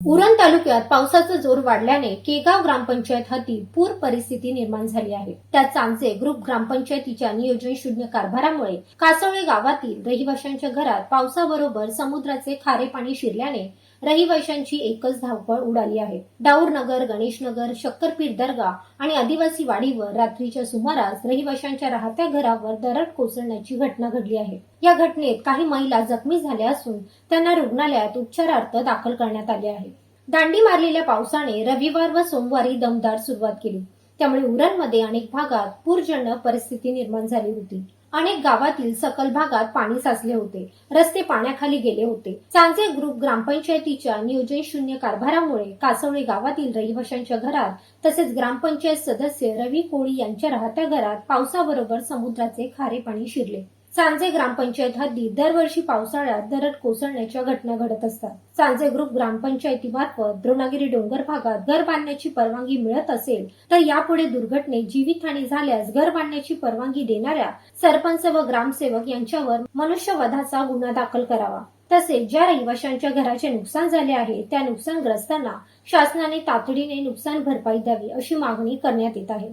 उरण तालुक्यात पावसाचा जोर वाढल्याने केगाव ग्रामपंचायत हद्दीत पूर परिस्थिती निर्माण झाली आहे. त्यात चांचे ग्रुप ग्रामपंचायतीच्या नियोजन शून्य कारभारामुळे कासवळे गावातील रहिवाशांच्या घरात पावसाबरोबर समुद्राचे खारे पाणी शिरल्याने रहिवाशांची एकच धावपळ उडाली आहे. दाऊरनगर गणेशनगर शक्करपीठ दर्गा आणि आदिवासी वाडीवर रात्रीच्या सुमारास रहिवाशांच्या राहत्या घरावर दरड कोसळण्याची घटना घडली आहे. या घटनेत काही महिला जखमी झाल्या असून त्यांना रुग्णालयात उपचारार्थ दाखल करण्यात आले आहे. दांडी मारलेल्या पावसाने रविवार व सोमवारी दमदार सुरुवात केली. त्यामुळे उरणमध्ये अनेक भागात पूरजन्य परिस्थिती निर्माण झाली होती. अनेक गावातील सकल भागात पाणी साचले होते. रस्ते पाण्याखाली गेले होते. चांजे ग्रुप ग्रामपंचायतीच्या नियोजन शून्य कारभारामुळे कासवळी गावातील रहिवाशांच्या घरात तसेच ग्रामपंचायत सदस्य रवी कोळी यांच्या राहत्या घरात पावसाबरोबर समुद्राचे खारे पाणी शिरले. सांजे ग्रामपंचायत हद्दीत दरवर्षी पावसाळ्यात दरड कोसळण्याच्या घटना घडत असतात. सांजे ग्रुप ग्रामपंचायतीमार्फत द्रोणागिरी डोंगर भागात घर बांधण्याची परवानगी मिळत असेल तर यापुढे दुर्घटनेत जीवितहानी झाल्यास घर बांधण्याची परवानगी देणाऱ्या सरपंच व ग्रामसेवक यांच्यावर मनुष्यवधाचा गुन्हा दाखल करावा. तसेच ज्या रहिवाशांच्या घराचे नुकसान झाले आहे त्या नुकसानग्रस्तांना शासनाने तातडीने नुकसान भरपाई द्यावी अशी मागणी करण्यात येत आहे.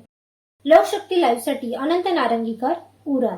लोकशक्ती लाईव्हसाठी अनंत नारंगीकर उरण.